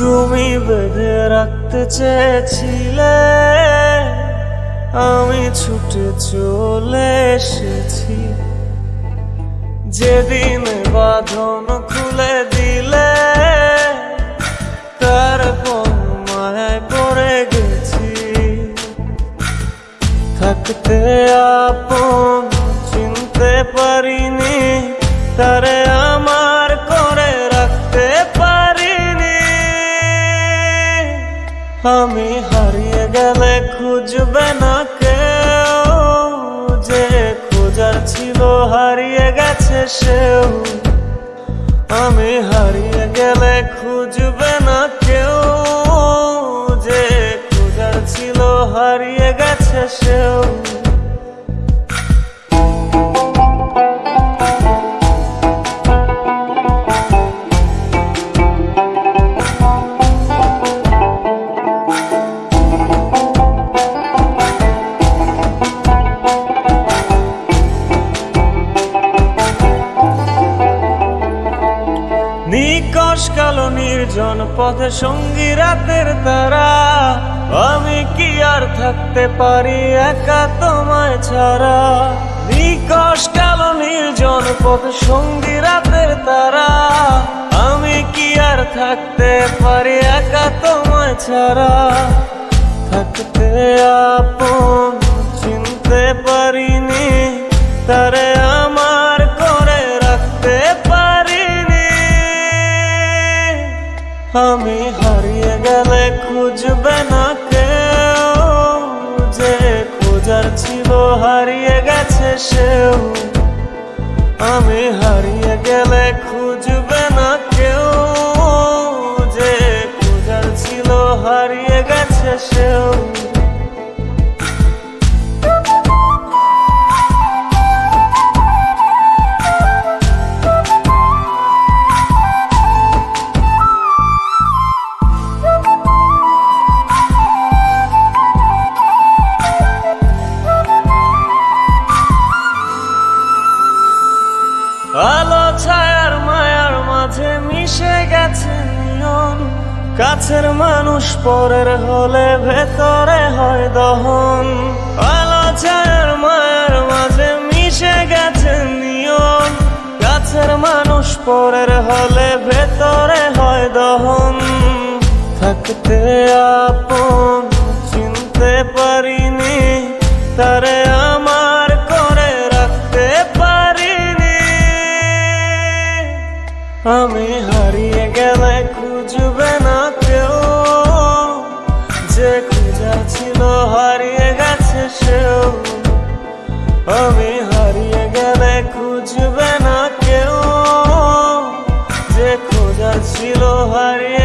তুমি বেঁধে রাখতে চেয়েছিলে, আমি ছুটে চলে এসেছি। যেদিন বাঁধন খুলে দিলে, তারপর মায়ায় পড়ে গেছি। থাকতে আপন, চিনতে পারিনি, তারে আমার আমি হারিয়ে গেলে খুঁজবে না কেউ। যে খোঁজার ছিল হারিয়ে গেছে সেও। আমি হারিয়ে গেলে খুঁজবে না কেউ। যে খোঁজার ছিল হারিয়ে গেছে সেও। কালো নির্জন পথে সঙ্গী রাতের তারা। আমি কি আর থাকতে পারি একা তোমায় ছাড়া? নিকশ কালো নির্জন পথে সঙ্গী রাতের তারা। আমি কি আর থাকতে পারি একা তোমায় ছাড়া? থাকতে আপন, চিনতে পারিনি তারে। আমি হারিয়ে গেলে খুঁজবে না কেউ। যে খোঁজার ছিল হারিয়ে গেছে সেও। আমি হারিয়ে গেলে খুঁজবে কাছের মানুষ পরের হলে ভেতরে হয় দহন। আলো ছায়ার মায়ার মাঝে মিশে গেছে নিয়ন কাছের মানুষ পরের হলে ভেতরে হয় দহন। থাকতে আপন, চিনতে পারিনি, তারে আমার করে রাখতে পারিনি। আমি হারিয়ে গেলে খুঁজবে যে খোঁজা ছিল হারিয়ে গেছে সেও। আমি হারিয়ে গেলে খুঁজবে না কেউ। যে খোঁজা ছিল হারিয়ে